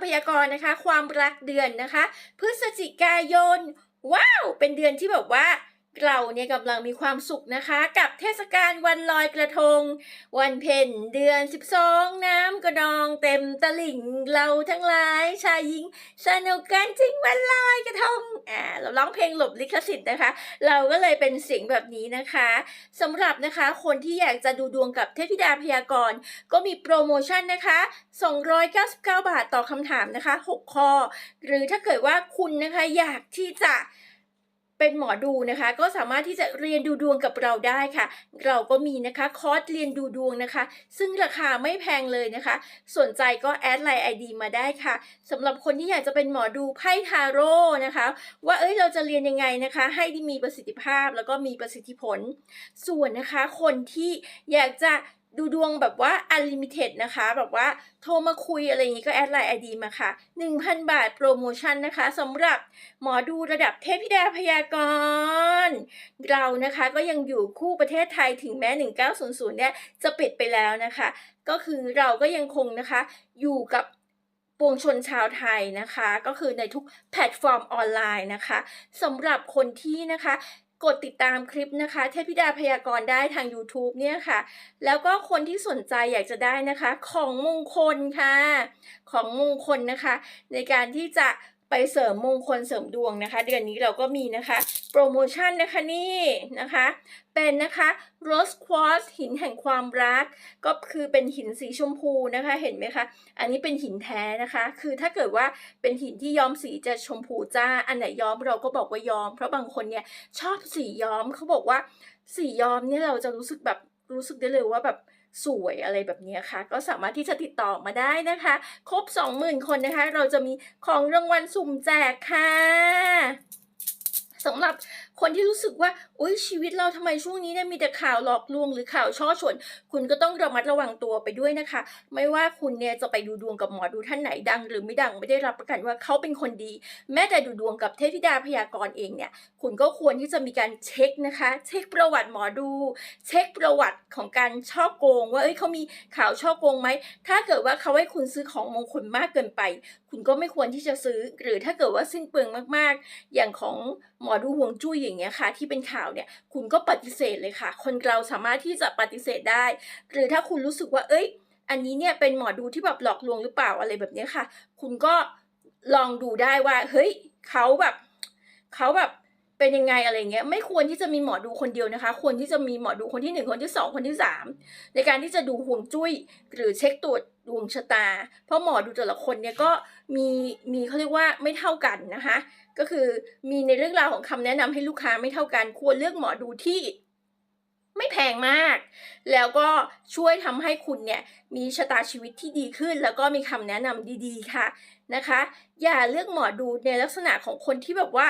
ำพยากรณ์นะคะ ความรักเดือนนะคะ พฤศจิกายน ว้าว เป็นเดือนที่แบบว่า เราเนี่ยกำลังมีความสุขนะคะ กับเทศกาลวันลอยกระทง วันเพ็ญเดือน 12 น้ำกระนองเต็มตลิ่งเราทั้งหลายชายหญิงสนุกกันจริงวันลอยกระทงอ่าเราร้องเพลงหลบลิขสิทธิ์นะคะ เราก็เลยเป็นเสียงแบบนี้นะคะสำหรับนะคะคนที่อยากจะดูดวงกับเทพธิดาพยากรณ์ก็มีโปรโมชั่นนะคะ 299 บาทต่อคำถามนะคะ 6 ข้อ หรือถ้าเกิดว่าคุณนะคะอยากที่จะ เป็นหมอดูนะคะ ก็สามารถที่จะเรียนดูดวงกับเราได้ค่ะ เราก็มีนะคะคอร์สเรียนดูดวงนะคะ ซึ่งราคาไม่แพงเลยนะคะ สนใจก็แอดไลน์ไอดีมาได้ค่ะสำหรับคนที่อยากจะเป็นหมอดูไพ่ทาโร่นะคะ ว่าเอ้ยเราจะเรียนยังไงนะคะ ให้มีประสิทธิภาพแล้วก็มีประสิทธิผล ส่วนนะคะคนที่อยากจะ ดูดวงแบบว่า unlimited นะคะ แบบว่าโทรมาคุยอะไรอย่างนี้ก็แอดไลน์ไอดีมาค่ะ 1,000 บาทโปรโมชั่นนะคะสำหรับหมอดูระดับเทพธิดาพยากรณ์เรานะคะก็ยังอยู่คู่ประเทศไทยถึงแม้ 1900 เนี่ยจะปิดไปแล้วนะคะ ก็คือเราก็ยังคงนะคะอยู่กับปวงชนชาวไทยนะคะ ก็คือในทุกแพลตฟอร์มออนไลน์นะคะสำหรับคนที่นะคะ กดติดตามคลิปนะคะเทพธิดาพยากรณ์ได้ทาง YouTube เนี่ยค่ะ แล้วก็คนที่สนใจอยากจะได้นะคะ ของมงคลค่ะ ของมงคลนะคะ ในการที่จะ ไปเสริมมงคลเสริมดวงนะคะ เดือนนี้เราก็มีนะคะ โปรโมชั่นนะคะนี่นะคะ เป็นนะคะ rose quartz หินแห่งความรัก ก็คือเป็นหินสีชมพูนะคะเห็นไหมคะอันนี้เป็นหินแท้นะคะ คือถ้าเกิดว่าเป็นหินที่ย้อมสีจะชมพูจ้า อันไหนย้อมเราก็บอกว่าย้อม เพราะบางคนเนี่ยชอบสีย้อมเขาบอกว่าสีย้อมเนี่ยเราจะรู้สึกแบบรู้สึกได้เลยว่าแบบ สวยอะไรแบบนี้ค่ะ ก็สามารถที่จะติดต่อมาได้นะคะ ครบ 20,000 คนนะคะ เราจะมีของรางวัลสุ่มแจกค่ะสำหรับคนที่รู้สึกว่าโอุ้ยชีวิตเราทำไมช่วงนี้เนี่ยมีแต่ข่าวหลอกลวงหรือข่าวช่อฉนคุณก็ต้องระมัดระวังตัวไปด้วยนะคะ ไม่ว่าคุณเนี่ยจะไปดูดวงกับหมอดูท่านไหนดัง หรือไม่ดังไม่ได้รับประกันว่าเขาเป็นคนดี แม้แต่ดูดวงกับเทพธิดาพยากรณ์เองเนี่ยคุณก็ควรที่จะมีการเช็คนะคะ เช็คประวัติหมอดู เช็คประวัติของการช่อโกง ว่าเอ้ยเขามีข่าวช่อโกงไหมถ้าเกิดว่าเขาให้คุณซื้อของมงคลมากเกินไป คุณก็ไม่ควรที่จะซื้อ หรือถ้าเกิดว่าสิ้นเปลืองมาก ๆ อย่างของหมอดูห่วงจุ้ยอย่างเงี้ยค่ะที่เป็นข่าวเนี่ยคุณก็ปฏิเสธเลยค่ะ คนเราสามารถที่จะปฏิเสธได้ หรือถ้าคุณรู้สึกว่าเอ้ย อันนี้เนี่ยเป็นหมอดูที่แบบหลอกลวงหรือเปล่าอะไรแบบเนี้ยค่ะ คุณก็ลองดูได้ว่า เฮ้ยเขาแบบเขาแบบเป็นยังไงอะไรเงี้ยไม่ควรที่จะมีหมอดูคนเดียวนะคะ ควรที่จะมีหมอดูคนที่หนึ่งคนที่สองคนที่สามในการที่จะดูห่วงจุ้ย หรือเช็คตรวจดวงชะตา เพราะหมอดูแต่ละคนเนี่ยก็มีมีเขาเรียกว่าไม่เท่ากันนะคะก็คือมีในเรื่องราวของคำแนะนำให้ลูกค้าไม่เท่ากัน ควรเลือกหมอดูที่ไม่แพงมาก แล้วก็ช่วยทำให้คุณเนี่ยมีชะตาชีวิตที่ดีขึ้น แล้วก็มีคำแนะนำดีๆค่ะนะคะ อย่าเลือกหมอดูในลักษณะของคนที่แบบว่า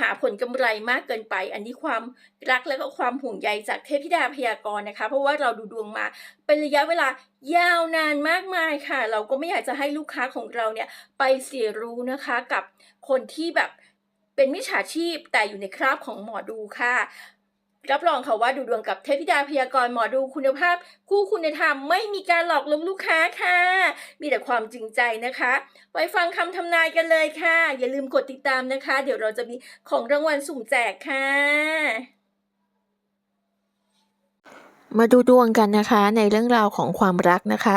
หาผลกำไรมากเกินไป อันนี้ความรักและก็ความห่วงใยจากเทพธิดาพยากรณ์นะคะ เพราะว่าเราดูดวงมาเป็นระยะเวลายาวนานมากมายค่ะ เราก็ไม่อยากจะให้ลูกค้าของเราเนี่ยไปเสียรู้นะคะกับคนที่แบบเป็นมิจฉาชีพแต่อยู่ในคราบของหมอดูค่ะ รับรองค่ะว่าดูดวงกับเทพธิดาพยากรณ์หมอดูคุณภาพ คู่คุณธรรมไม่มีการหลอกลวงลูกค้าค่ะ มีแต่ความจริงใจนะคะ ไว้ฟังคำทำนายกันเลยค่ะ อย่าลืมกดติดตามนะคะ เดี๋ยวเราจะมีของรางวัลสุ่มแจกค่ะมาดูดวงกันนะคะในเรื่องราวของความรักนะคะ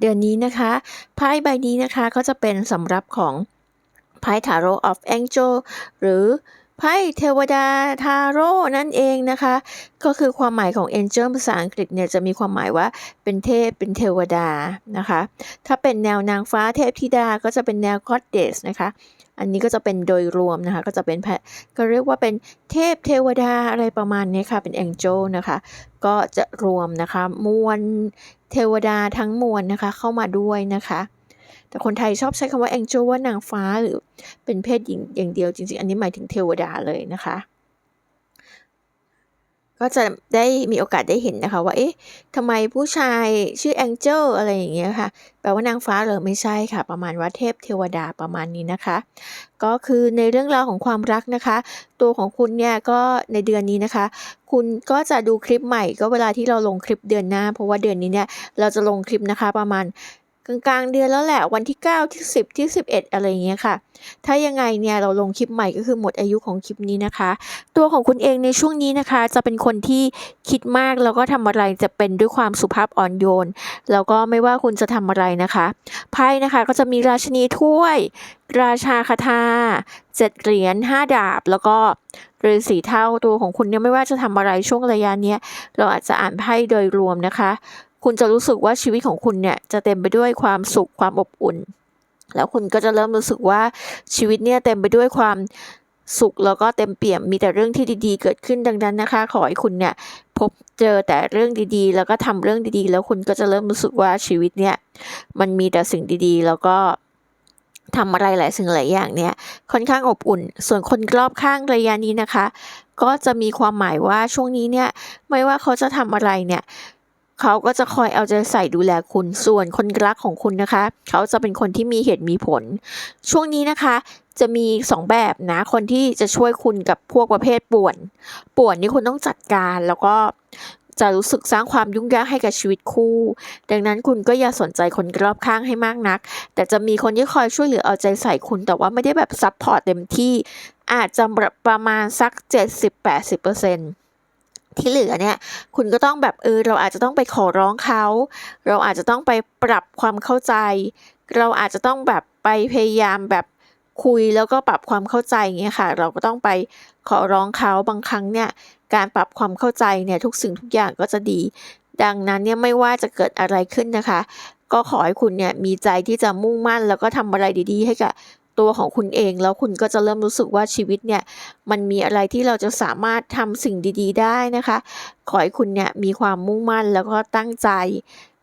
เดือนนี้นะคะไพ่ใบนี้นะคะก็จะเป็นสำหรับของไพ่ Tarot of Angel หรือ ไพ่เทวดาทาโร่นั่นเองนะคะ ก็คือความหมายของ Angel ภาษาอังกฤษเนี่ยจะมีความหมายว่าเป็นเทพเป็นเทวดานะคะ ถ้าเป็นแนวนางฟ้าเทพธิดาก็จะเป็นแนว Goddess นะคะอันนี้ก็จะเป็นโดยรวมนะคะ ก็จะเป็นแพก็เรียกว่าเป็นเทพเทวดาอะไรประมาณนี้ค่ะเป็น Angel นะคะ ก็จะรวมนะคะ มวลเทวดาทั้งมวลนะคะเข้ามาด้วยนะคะ แต่คนไทยชอบใช้คำว่า angel ว่านางฟ้าหรือเป็นเพศหญิงอย่างเดียวจริง ๆ อันนี้หมายถึงเทวดาเลยนะคะ ก็จะได้มีโอกาสได้เห็นนะคะว่า เอ๊ะทำไมผู้ชายชื่อ angel อะไรอย่างเงี้ยค่ะ แปลว่านางฟ้าเหรอไม่ใช่ค่ะ ประมาณว่าเทพเทวดาประมาณนี้นะคะ ก็คือในเรื่องราวของความรักนะคะ ตัวของคุณเนี่ยก็ในเดือนนี้นะคะคุณก็จะดูคลิปใหม่ก็เวลาที่เราลงคลิปเดือนหน้า เพราะว่าเดือนนี้เนี่ยเราจะลงคลิปนะคะประมาณ กลางๆเดือนแล้วแหละวันที่ 9 ที่ 10 ที่ 11 อะไรอย่างเงี้ยค่ะ ถ้ายังไงเนี่ยเราลงคลิปใหม่ก็คือหมดอายุของคลิปนี้นะคะ ตัวของคุณเองในช่วงนี้นะคะ จะเป็นคนที่คิดมากแล้วก็ทำอะไรจะเป็นด้วยความสุภาพอ่อนโยน แล้วก็ไม่ว่าคุณจะทำอะไรนะคะไพ่นะคะก็จะมีราชนีถ้วย ราชาคาถาเจ็ดเหรียญห้าดาบ แล้วก็ฤาษีเท่าตัวของคุณเนี่ยไม่ว่าจะทำอะไรช่วงระยะเนี้ยเราอาจจะอ่านไพ่โดยรวมนะคะ คุณจะรู้สึกว่าชีวิตของคุณเนี่ยจะเต็มไปด้วยความสุขความอบอุ่น แล้วคุณก็จะเริ่มรู้สึกว่าชีวิตเนี่ยเต็มไปด้วยความสุขแล้วก็เต็มเปี่ยมมีแต่เรื่องที่ดีๆ เกิดขึ้นดังนั้นนะคะ ขอให้คุณเนี่ยพบเจอแต่เรื่องดีๆ แล้วก็ทำเรื่องดีๆ แล้วคุณก็จะเริ่มรู้สึกว่าชีวิตเนี่ยมันมีแต่สิ่งดีๆ แล้วก็ทำอะไรหลายสิ่งหลายอย่างเนี่ยค่อนข้างอบอุ่น ส่วนคนรอบข้างระยะนี้นะคะ ก็จะมีความหมายว่าช่วงนี้เนี่ยไม่ว่าเขาจะทำอะไรเนี่ย เขาก็จะคอยเอาใจใส่ดูแลคุณส่วนคนรักของคุณนะคะ เขาจะเป็นคนที่มีเหตุมีผล ช่วงนี้นะคะจะมีสองแบบนะ คนที่จะช่วยคุณกับพวกประเภทป่วน ป่วนนี่คุณต้องจัดการแล้วก็จะรู้สึกสร้างความยุ่งยากให้กับชีวิตคู่ ดังนั้นคุณก็อย่าสนใจคนรอบข้างให้มากนัก แต่จะมีคนที่คอยช่วยเหลือเอาใจใส่คุณ แต่ว่าไม่ได้แบบซัพพอร์ตเต็มที่ อาจจะประมาณสัก 70-80% ที่เหลือเนี่ย คุณก็ต้องแบบเออเราอาจจะต้องไปขอร้องเขา เราอาจจะต้องไปปรับความเข้าใจ เราอาจจะต้องแบบไปพยายามแบบคุยแล้วก็ปรับความเข้าใจอย่างเงี้ยค่ะ เราก็ต้องไปขอร้องเขาบางครั้งเนี่ย การปรับความเข้าใจเนี่ยทุกสิ่งทุกอย่างก็จะดี ดังนั้นเนี่ยไม่ว่าจะเกิดอะไรขึ้นนะคะ ก็ขอให้คุณเนี่ยมีใจที่จะมุ่งมั่นแล้วก็ทำอะไรดีๆ ให้กับ ตัวของคุณเอง แล้วคุณก็จะเริ่มรู้สึกว่าชีวิตเนี่ยมันมีอะไรที่เราจะสามารถทำสิ่งดี ๆ ได้นะคะ ขอให้คุณเนี่ยมีความมุ่งมั่นแล้วก็ตั้งใจ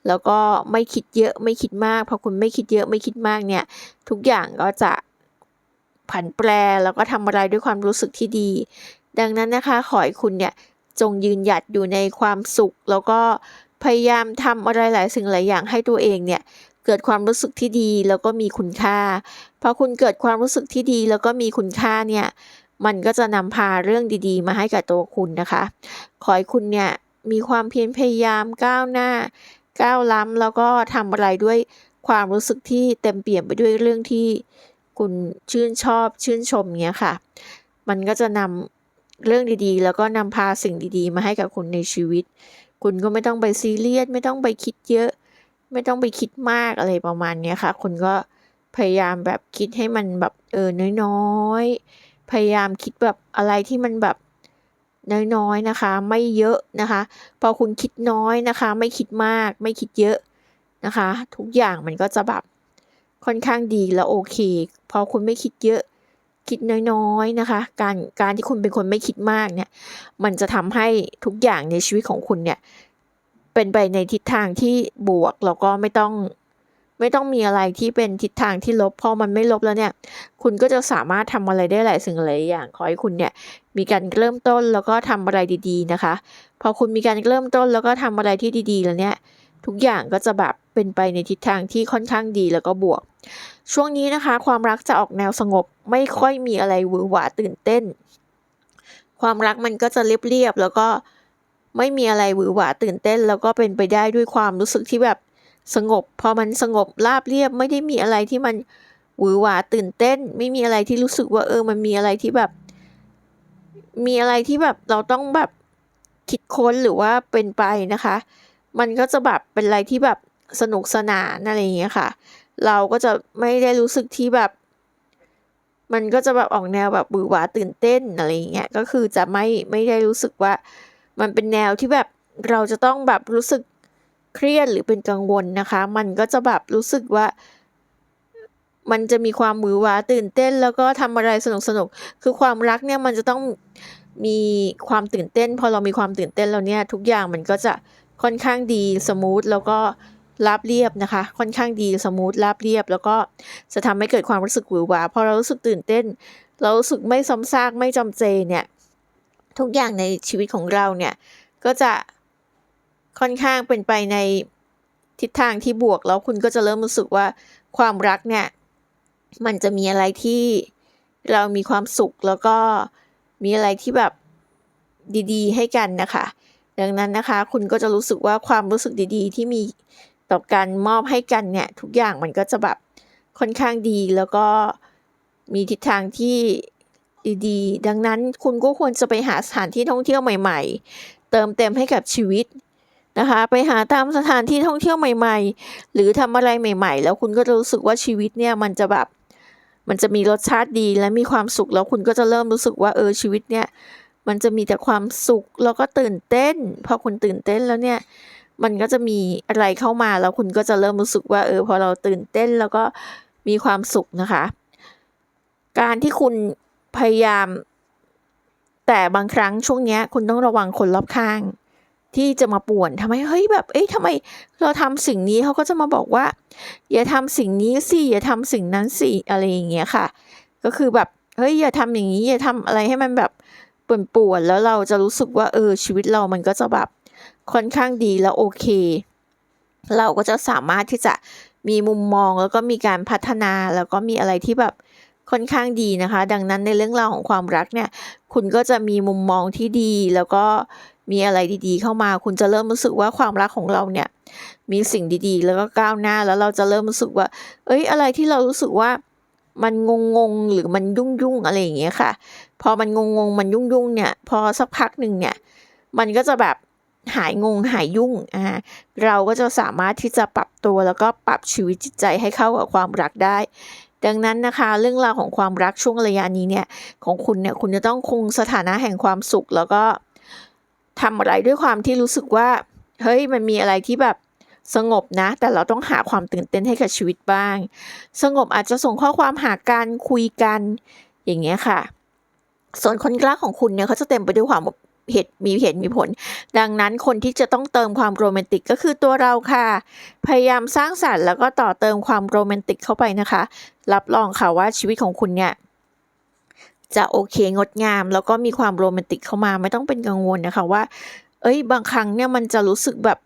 แล้วก็ไม่คิดเยอะไม่คิดมากพอคุณไม่คิดเยอะไม่คิดมากเนี่ยทุกอย่างก็จะผันแปรแล้วก็ทำอะไรด้วยความรู้สึกที่ดี ดังนั้นนะคะขอให้คุณเนี่ยจงยืนหยัดอยู่ในความสุข แล้วก็พยายามทำอะไรหลายสิ่งหลายอย่างให้ตัวเองเนี่ย เกิดความรู้สึกที่ดีแล้วก็มีคุณค่าพอคุณเกิดความรู้สึกที่ดีแล้วก็มีคุณค่าเนี่ยมันก็จะนำพาเรื่องดีๆ มาให้กับตัวคุณนะคะ ขอให้คุณเนี่ยมีความเพียรพยายามก้าวหน้า ก้าวล้ำแล้วก็ทำอะไรด้วยความรู้สึกที่เต็มเปี่ยมไปด้วยเรื่องที่คุณชื่นชอบชื่นชมเงี้ยค่ะ มันก็จะนำเรื่องดีๆ แล้วก็นำพาสิ่งดีๆ มาให้กับคุณในชีวิต คุณก็ไม่ต้องไปซีเรียสไม่ต้องไปคิดเยอะ ไม่ต้องไปคิดมากอะไรประมาณเนี้ยค่ะ คุณก็พยายามแบบคิดให้มันแบบเออน้อยๆ พยายามคิดแบบอะไรที่มันแบบน้อยๆนะคะ ไม่เยอะนะคะ พอคุณคิดน้อยนะคะ ไม่คิดมากไม่คิดเยอะนะคะ ทุกอย่างมันก็จะแบบค่อนข้างดีแล้วโอเค พอคุณไม่คิดเยอะ คิดน้อยๆนะคะ การการที่คุณเป็นคนไม่คิดมากเนี่ย มันจะทำให้ทุกอย่างในชีวิตของคุณเนี่ย เป็นไปในทิศทางที่บวกแล้วก็ไม่ต้องไม่ต้องมีอะไรที่เป็นทิศทางที่ลบพอมันไม่ลบแล้วเนี่ย คุณก็จะสามารถทำอะไรได้หลายสิ่งหลายอย่างขอให้คุณเนี่ยมีการเริ่มต้นแล้วก็ทำอะไรดีๆนะคะ พอคุณมีการเริ่มต้นแล้วก็ทำอะไรที่ดีๆ แล้วเนี่ย ทุกอย่างก็จะแบบเป็นไปในทิศทางที่ค่อนข้างดีแล้วก็บวก ช่วงนี้นะคะ ความรักจะออกแนวสงบ ไม่ค่อยมีอะไรหวือหวาตื่นเต้น ความรักมันก็จะเรียบๆแล้วก็ ไม่มีอะไรหวือหวาตื่นเต้น แล้วก็เป็นไปได้ด้วยความรู้สึกที่แบบสงบ พอมันสงบราบเรียบไม่ได้มีอะไรที่มันหวือหวาตื่นเต้น ไม่มีอะไรที่รู้สึกว่าเออมันมีอะไรที่แบบ มีอะไรที่แบบเราต้องแบบคิดค้นหรือว่าเป็นไปนะคะ มันก็จะแบบเป็นอะไรที่แบบสนุกสนานอะไรอย่างเงี้ยค่ะ เราก็จะไม่ได้รู้สึกที่แบบ มันก็จะแบบออกแนวแบบบือหวาตื่นเต้นอะไรอย่างเงี้ยก็คือจะไม่ไม่ได้รู้สึกว่า มันเป็นแนวที่แบบเราจะต้องแบบรู้สึกเครียดหรือเป็นกังวลนะคะ มันก็จะแบบรู้สึกว่า มันจะมีความมือหวาตื่นเต้น แล้วก็ทำอะไรสนุกสนุกคือความรักเนี่ยมันจะต้องมีความตื่นเต้น พอเรามีความตื่นเต้นแล้วเนี่ย ทุกอย่างมันก็จะค่อนข้างดีสมูทแล้วก็ราบเรียบนะคะ ค่อนข้างดีสมูทราบเรียบ แล้วก็จะทำให้เกิดความรู้สึกหวือหวาพอเรารู้สึกตื่นเต้น เรารู้สึกไม่ซ้ำซากไม่จำเจเนี่ย ทุกอย่างในชีวิตของเราเนี่ย ก็จะค่อนข้างเป็นไปในทิศทางที่บวกแล้วคุณก็จะเริ่มรู้สึกว่าความรักเนี่ย มันจะมีอะไรที่เรามีความสุขแล้วก็มีอะไรที่แบบดีๆ ให้กันนะคะ ดังนั้นนะคะ คุณก็จะรู้สึกว่าความรู้สึกดีๆ ที่มีต่อการมอบให้กันเนี่ย ทุกอย่างมันก็จะแบบค่อนข้างดีแล้วก็มีทิศทางที่ ดีๆ ดังนั้นคุณก็ควรจะไปหาสถานที่ท่องเที่ยวใหม่ ๆ เติมเต็มให้กับชีวิตนะคะ ไปหาตามสถานที่ท่องเที่ยวใหม่ ๆ หรือทำอะไรใหม่ ๆ แล้วคุณก็จะรู้สึกว่าชีวิตเนี่ยมันจะแบบมันจะมีรสชาติดีและมีความสุขแล้วคุณก็จะเริ่มรู้สึกว่าเออชีวิตเนี่ยมันจะมีแต่ความสุขแล้วก็ตื่นเต้น พอคุณตื่นเต้นแล้วเนี่ยมันก็จะมีอะไรเข้ามาแล้วคุณก็จะเริ่มรู้สึกว่าเออพอเราตื่นเต้นแล้วก็มีความสุขนะคะ การที่คุณ พยายาม แต่บางครั้งช่วงเนี้ย คุณต้องระวังคนรอบข้าง ที่จะมาป่วนทำไมเฮ้ยแบบ เอ้ยทำไมเราทำสิ่งนี้เขาก็จะมาบอกว่า อย่าทำสิ่งนี้สิอย่าทำสิ่งนั้นสิอะไรอย่างเงี้ยค่ะ ก็คือแบบเฮ้ยอย่าทำอย่างนี้อย่าทำอะไรให้มันแบบป่วนๆแล้วเราจะรู้สึกว่าเออชีวิตเรามันก็จะแบบค่อนข้างดีแล้วโอเค เราก็จะสามารถที่จะมีมุมมองแล้วก็มีการพัฒนาแล้วก็มีอะไรที่แบบ ค่อนข้างดีนะคะ ดังนั้นในเรื่องราวของความรักเนี่ย คุณก็จะมีมุมมองที่ดี แล้วก็มีอะไรดีๆ เข้ามา คุณจะเริ่มรู้สึกว่าความรักของเราเนี่ย มีสิ่งดีๆ แล้วก็ก้าวหน้า แล้วเราจะเริ่มรู้สึกว่า เอ้ย อะไรที่เรารู้สึกว่ามันงงๆหรือมันยุ่งๆอะไรอย่างเงี้ยค่ะ พอมันงงๆมันยุ่งๆเนี่ย พอสักพักหนึ่งเนี่ย มันก็จะแบบหายงงหายยุ่งอ่าเราก็จะสามารถที่จะปรับตัวแล้วก็ปรับชีวิตจิตใจให้เข้ากับความรักได้ ดังนั้นนะคะ เรื่องราวของความรักช่วงระยะนี้เนี่ยของคุณเนี่ยคุณจะต้องคงสถานะแห่งความสุข แล้วก็ทำอะไรด้วยความที่รู้สึกว่าเฮ้ยมันมีอะไรที่แบบสงบนะ แต่เราต้องหาความตื่นเต้นให้กับชีวิตบ้าง สงบอาจจะส่งข้อความหากันคุยกันอย่างเงี้ยค่ะ ส่วนคนรักของคุณเนี่ยเขาจะเต็มไปด้วยความเหตุมีเหตุมีผล ดังนั้นคนที่จะต้องเติมความโรแมนติกก็คือตัวเราค่ะ พยายามสร้างสรรค์แล้วก็ต่อเติมความโรแมนติกเข้าไปนะคะ รับรองค่ะว่าชีวิตของคุณเนี่ยจะโอเคงดงาม แล้วก็มีความโรแมนติกเข้ามาไม่ต้องเป็นกังวลนะคะว่า เอ้ยบางครั้งเนี่ยมันจะรู้สึกแบบ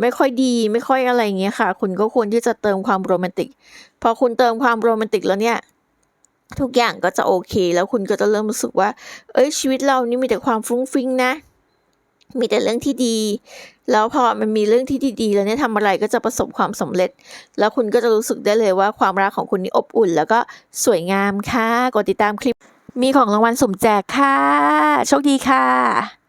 ไม่ค่อยดีไม่ค่อยอะไรอย่างเงี้ยค่ะ คุณก็ควรที่จะเติมความโรแมนติก พอคุณเติมความโรแมนติกแล้วเนี่ย ทุกอย่างก็จะโอเค แล้วคุณก็จะเริ่มรู้สึกว่า เอ้ยชีวิตเรานี่มีแต่ความฟุ้งฟิ้งนะ มีแต่เรื่องที่ดี แล้วพอมันมีเรื่องที่ดีๆ แล้วเนี่ยทำอะไรก็จะประสบความสำเร็จ แล้วคุณก็จะรู้สึกได้เลยว่าความรักของคุณนี่อบอุ่น แล้วก็สวยงามค่ะ กดติดตามคลิป มีของรางวัลสุ่มแจกค่ะ โชคดีค่ะ